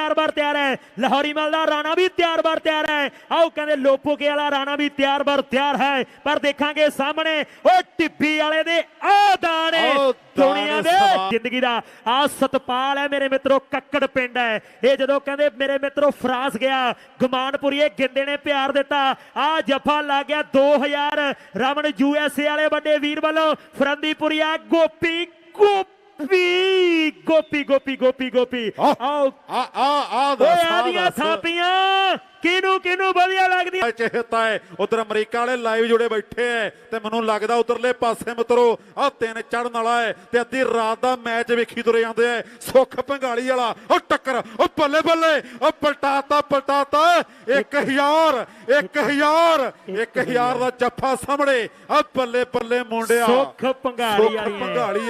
ਤਿਆਰ ਬਰ ਤਿਆਰ ਹੈ। ਲਾਹੌਰੀ ਮਲ ਦਾ ਰਾਣਾ ਵੀ ਤਿਆਰ ਬਰ ਤਿਆਰ ਹੈ। ਆਓ ਕਹਿੰਦੇ ਲੋਪੋਕੇ ਵਾਲਾ ਰਾਣਾ ਵੀ ਤਿਆਰ ਬਰ ਤਿਆਰ ਹੈ। ਪਰ ਦੇਖਾਂਗੇ ਸਾਹਮਣੇ ਉਹ ਟਿੱਬੀ ਵਾਲੇ ਦੇ ਆ ਦਾਣੇ ਦੁਨੀਆ ਦੇ ਜ਼ਿੰਦਗੀ ਦਾ ਆ ਸਤਪਾਲ ਹੈ ਮੇਰੇ ਮਿੱਤਰੋ ਕੱਕੜ ਪਿੰਡ ਹੈ। ਇਹ ਜਦੋਂ ਕਹਿੰਦੇ ਮੇਰੇ ਮਿੱਤਰੋ ਫਰਾਂਸ ਗਿਆ ਗਮਾਨਪੁਰੀਏ ਗਿੰਦੇ ਨੇ ਪਿਆਰ ਦਿੱਤਾ। ਆ ਜਫਾ ਲੱਗ ਗਿਆ 2000 ਰਮਨ ਯੂਐਸਏ ਵਾਲੇ ਵੱਡੇ ਵੀਰ ਵੱਲੋਂ ਫਰੰਦੀਪੁਰੀਆ ਗੋਪੀ ਗੋਪੀ ਗੋਪੀ ਗੋਪੀ ਗੋਪੀ ਗੋਪੀ ਆਹ, ਆਓ ਆ ਆ ਆ ਓਏ ਆਦੀਆਂ ਥਾਪੀਆਂ ਕਿਹਨੂੰ ਕਿਹਨੂੰ ਵਧੀਆ ਲੱਗਦੀ ਚਿਹਤਾ ਹੈ। ਉਧਰ ਅਮਰੀਕਾ ਵਾਲੇ ਲਾਈਵ ਜੁੜੇ ਬੈਠੇ ਐ ਤੇ ਮੈਨੂੰ ਲੱਗਦਾ ਉਧਰਲੇ ਪਾਸੇ ਮਿੱਤਰੋ ਆ ਤਿੰਨ ਚੜਨ ਵਾਲਾ ਹੈ ਤੇ ਅੱਧੀ ਰਾਤ ਦਾ ਮੈਚ ਵੇਖੀ ਤੁਰੇ ਜਾਂਦੇ ਐ। ਸੁੱਖ ਭੰਗਾਲੀ ਵਾਲਾ ਉਹ ਟੱਕਰ ਉਹ ਬੱਲੇ ਬੱਲੇ ਉਹ ਪਲਟਾਤਾ ਪਲਟਾਤਾ। 1000 1000 1000 ਦਾ ਜੱਫਾ ਸਾਹਮਣੇ ਆ ਬੱਲੇ ਬੱਲੇ ਮੁੰਡਿਆ। ਸੁੱਖ ਸੁੱਖ ਵਾਲੀ।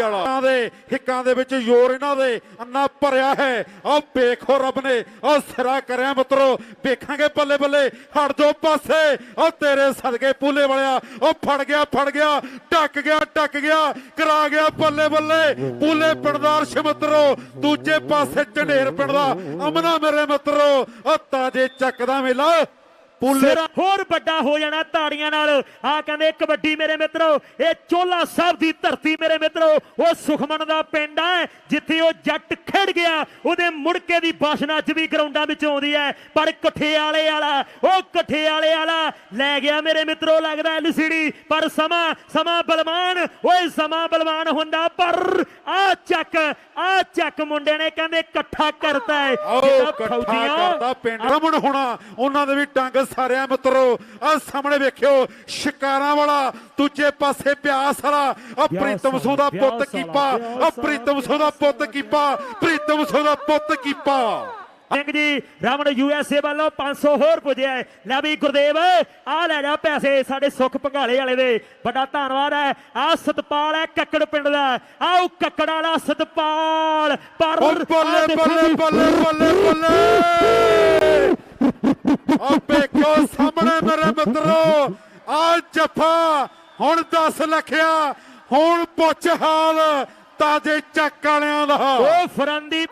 ਹੈ। ਇਹਨਾਂ ਦੇ ਹਿੱਕਾਂ ਦੇ ਵਿੱਚ ਜ਼ੋਰ ਇਹਨਾਂ ਦੇ ਅੰਨਾ ਭਰਿਆ ਹੈ। ਆ ਵੇਖੋ ਰੱਬ ਨੇ ਆ ਸਿਰਾ ਕਰਿਆ ਮਿੱਤਰੋ ਵੇਖਾਂਗੇ ਬੱਲੇ ਬੱਲੇ ਹਟ ਜੋ ਪਾਸੇ। ਉਹ ਤੇਰੇ ਸਦਕੇ ਪੂਲੇ ਵਾਲਿਆ, ਉਹ ਫੜ ਗਿਆ ਫੜ ਗਿਆ ਟੱਕ ਗਿਆ ਟੱਕ ਗਿਆ, ਕਰਾ ਗਿਆ ਬੱਲੇ ਬੱਲੇ ਪੂਲੇ ਪਿੰਡਦਾਰ ਸ਼ਮਿੱਤਰੋ ਦੂਜੇ ਪਾਸੇ ਝੰਡੇਰ ਪਿੰਡ ਦਾ। ਅਮਨਾ ਮੇਰੇ ਮਿੱਤਰੋ ਆ ਤਾਜੇ ਚੱਕ ਮੇਲਾ। ਸਿਰਾ ਹੋਰ ਵੱਡਾ ਹੋ ਜਾਣਾ ਤਾੜੀਆਂ ਨਾਲ। ਆ ਕਹਿੰਦੇ ਕਬੱਡੀ ਮੇਰੇ ਮਿੱਤਰੋ ਇਹ ਚੋਲਾ ਸਾਹਿਬ ਦੀ ਧਰਤੀ ਮੇਰੇ ਮਿੱਤਰੋ ਉਹ ਸੁਖਮਨ ਦਾ ਪਿੰਡ ਹੈ ਜਿੱਥੇ ਉਹ ਜੱਟ ਖੇਡ ਗਿਆ। ਉਹਦੇ ਮੁੜਕੇ ਦੀ ਬਾਸ਼ਨਾ ਅੱਜ ਵੀ ਗਰਾਊਂਡਾਂ ਵਿੱਚ ਆਉਂਦੀ ਹੈ। ਪਰ ਕਠਿਆਲੇ ਵਾਲਾ ਉਹ ਕਠਿਆਲੇ ਵਾਲਾ ਲੈ ਗਿਆ ਮੇਰੇ ਮਿੱਤਰੋ ਲੱਗਦਾ ਐਲਸੀਡੀ। ਪਰ ਸਮਾਂ ਸਮਾਂ ਬਲਵਾਨ ਓਏ ਸਮਾਂ ਬਲਵਾਨ ਹੁੰਦਾ ਪਰ ਆ ਚੱਕ ਆ ਚੱਕ ਮੁੰਡੇ ਨੇ ਕਹਿੰਦੇ ਇਕੱਠਾ ਕਰਤਾ ਹੈ। ਜਿਹੜਾ ਇਕੱਠਾ ਫੌਜੀਆਂ- ਕਰਦਾ ਪਿੰਡ। ਰਮਣ ਹੋਣਾ ਉਹਨਾਂ ਦੇ ਵੀ ਟੰਗ ਸਾਰਿਆਂ ਮਿੱਤਰੋ ਆ ਸਾਹਮਣੇ ਵੇਖਿਓ ਸ਼ਿਕਾਰਾਂ ਵਾਲਾ ਦੂਜੇ ਪਾਸੇ ਪਿਆਸ ਵਾਲਾ ਆ ਪ੍ਰੀਤਮ ਸੋ ਦਾ ਪੁੱਤ ਬਿਆਸ ਕੀਪਾ ਆ ਪ੍ਰੀਤਮ ਸੋ ਦਾ ਪੁੱਤ ਕੀਪਾ ਪ੍ਰੀਤਮ ਸੋ ਦਾ ਪੁੱਤ ਕੀਪਾ। ਸਿੰਘ ਜੀ ਰਮਨ ਯੂਐਸਏ ਵੱਲੋਂ 500 ਹੋਰ ਪੁੱਜਿਆ ਹੈ। ਲੈ ਵੀ ਗੁਰਦੇਵ ਆ ਲੈ ਜਾ ਪੈਸੇ ਸਾਡੇ ਸੁੱਖ ਭੰਗਾਲੇ ਵਾਲੇ ਦੇ। ਵੱਡਾ ਧੰਨਵਾਦ ਹੈ। ਆ ਸਤਪਾਲ ਹੈ ਕੱਕੜ ਪਿੰਡ ਦਾ। ਆਓ ਕੱਕੜ ਵਾਲਾ ਸਤਪਾਲ ਪਰ ਬੱਲੇ ਬੱਲੇ ਬੱਲੇ ਬੱਲੇ ਬੱਲੇ। ਆ ਵੇਖੋ ਸਾਹਮਣੇ ਮੇਰੇ ਮਿੱਤਰੋ ਆ ਜੱਫਾ ਹੁਣ 10 ਲੱਖਿਆ, ਹੁਣ ਪੁੱਛ ਹਾਲ ਤਾਜੇ ਚੱਕ ਵਾਲਿਆਂ ਦਾ। ਉਹ ਫਰੰਦੀ